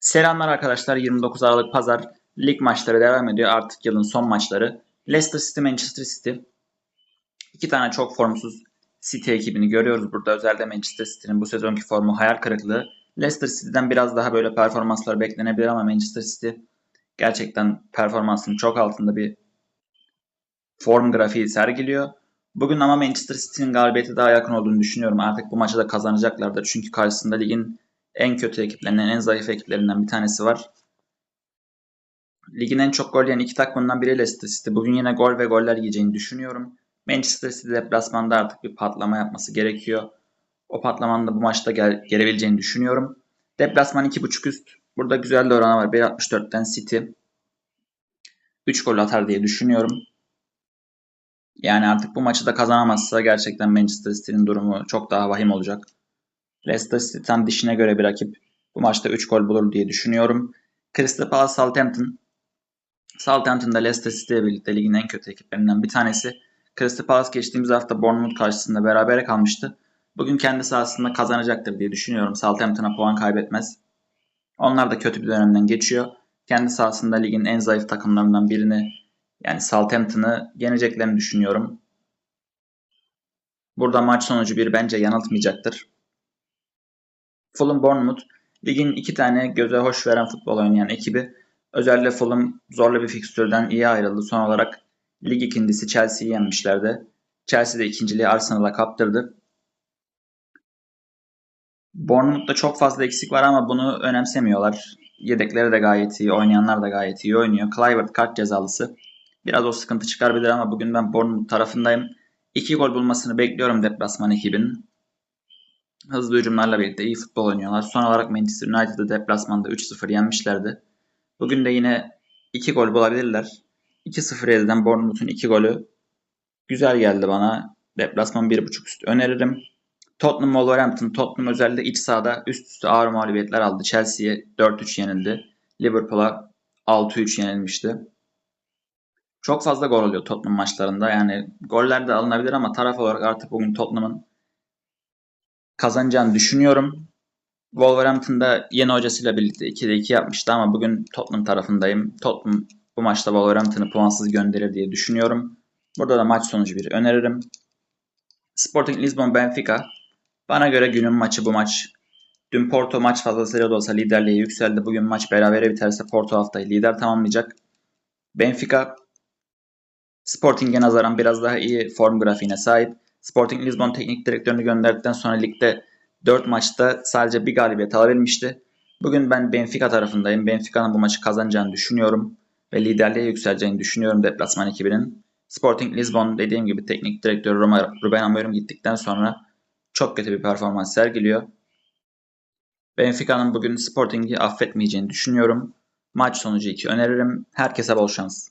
Selamlar arkadaşlar. 29 Aralık Pazar lig maçları devam ediyor. Artık yılın son maçları. Leicester City, Manchester City. İki tane çok formsuz City ekibini görüyoruz burada. Özellikle Manchester City'nin bu sezonki formu hayal kırıklığı. Leicester City'den biraz daha böyle performanslar beklenebilir ama Manchester City gerçekten performansının çok altında bir form grafiği sergiliyor. Bugün ama Manchester City'nin galibiyeti daha yakın olduğunu düşünüyorum. Artık bu maçı da kazanacaklardır. Çünkü karşısında ligin en kötü ekiplerinden, en zayıf ekiplerinden bir tanesi var. Ligin en çok gol yiyen iki takımından biri Leicester City. Bugün yine gol ve goller yiyeceğini düşünüyorum. Manchester City deplasmanda artık bir patlama yapması gerekiyor. O patlamanın da bu maçta gel gelebileceğini düşünüyorum. Deplasman 2.5 üst. Burada güzel de oranı var. 1.64'ten City 3 gol atar diye düşünüyorum. Yani artık bu maçı da kazanamazsa gerçekten Manchester City'nin durumu çok daha vahim olacak. Leicester City tam dişine göre bir rakip. Bu maçta 3 gol bulur diye düşünüyorum. Crystal Palace Southampton. Southampton'da Leicester City ile birlikte ligin en kötü ekiplerinden bir tanesi. Crystal Palace geçtiğimiz hafta Bournemouth karşısında berabere kalmıştı. Bugün kendi sahasında kazanacaktır diye düşünüyorum. Southampton'a puan kaybetmez. Onlar da kötü bir dönemden geçiyor. Kendi sahasında ligin en zayıf takımlarından birini yani Southampton'ı yeneceklerini düşünüyorum. Burada maç sonucu bir bence yanıltmayacaktır. Fulham Bournemouth ligin iki tane göze hoş veren futbol oynayan ekibi. Özellikle Fulham zorlu bir fikstürden iyi ayrıldı. Son olarak lig ikincisi Chelsea'yi yenmişlerdi. Chelsea de ikinciliği Arsenal'a kaptırdı. Bournemouth'ta çok fazla eksik var ama bunu önemsemiyorlar. Yedekleri de gayet iyi, oynayanlar da gayet iyi oynuyor. Clivert kart cezalısı. Biraz o sıkıntı çıkarabilir ama bugün ben Bournemouth tarafındayım. İki gol bulmasını bekliyorum deplasman ekibinin. Hızlı hücumlarla birlikte iyi futbol oynuyorlar. Son olarak Manchester United'ı deplasmanda 3-0 yenmişlerdi. Bugün de yine 2 gol bulabilirler. 2-0 elden Bournemouth'un 2 golü güzel geldi bana. Deplasman 1.5 üst öneririm. Tottenham Wolverhampton. Tottenham özellikle iç sahada üst üste ağır mağlubiyetler aldı. Chelsea'ye 4-3 yenildi. Liverpool'a 6-3 yenilmişti. Çok fazla gol oluyor Tottenham maçlarında. Yani goller de alınabilir ama taraf olarak artık bugün Tottenham'ın kazanacağını düşünüyorum. Wolverhampton'da yeni hocasıyla birlikte 2'de 2 yapmıştı ama bugün Tottenham tarafındayım. Tottenham bu maçta Wolverhampton'ı puansız gönderir diye düşünüyorum. Burada da maç sonucu bir öneririm. Sporting Lisbon Benfica. Bana göre günün maçı bu maç. Dün Porto maç fazlasıyla da olsa liderliğe yükseldi. Bugün maç berabere biterse Porto haftayı lider tamamlayacak. Benfica Sporting'e nazaran biraz daha iyi form grafiğine sahip. Sporting Lisbon teknik direktörünü gönderdikten sonra ligde 4 maçta sadece bir galibiyet alabilmişti. Bugün ben Benfica tarafındayım. Benfica'nın bu maçı kazanacağını düşünüyorum ve liderliğe yükseleceğini düşünüyorum deplasman ekibinin. Sporting Lisbon dediğim gibi teknik direktör Ruben Amorim gittikten sonra çok kötü bir performans sergiliyor. Benfica'nın bugün Sporting'i affetmeyeceğini düşünüyorum. Maç sonucu 2 öneririm. Herkese bol şans.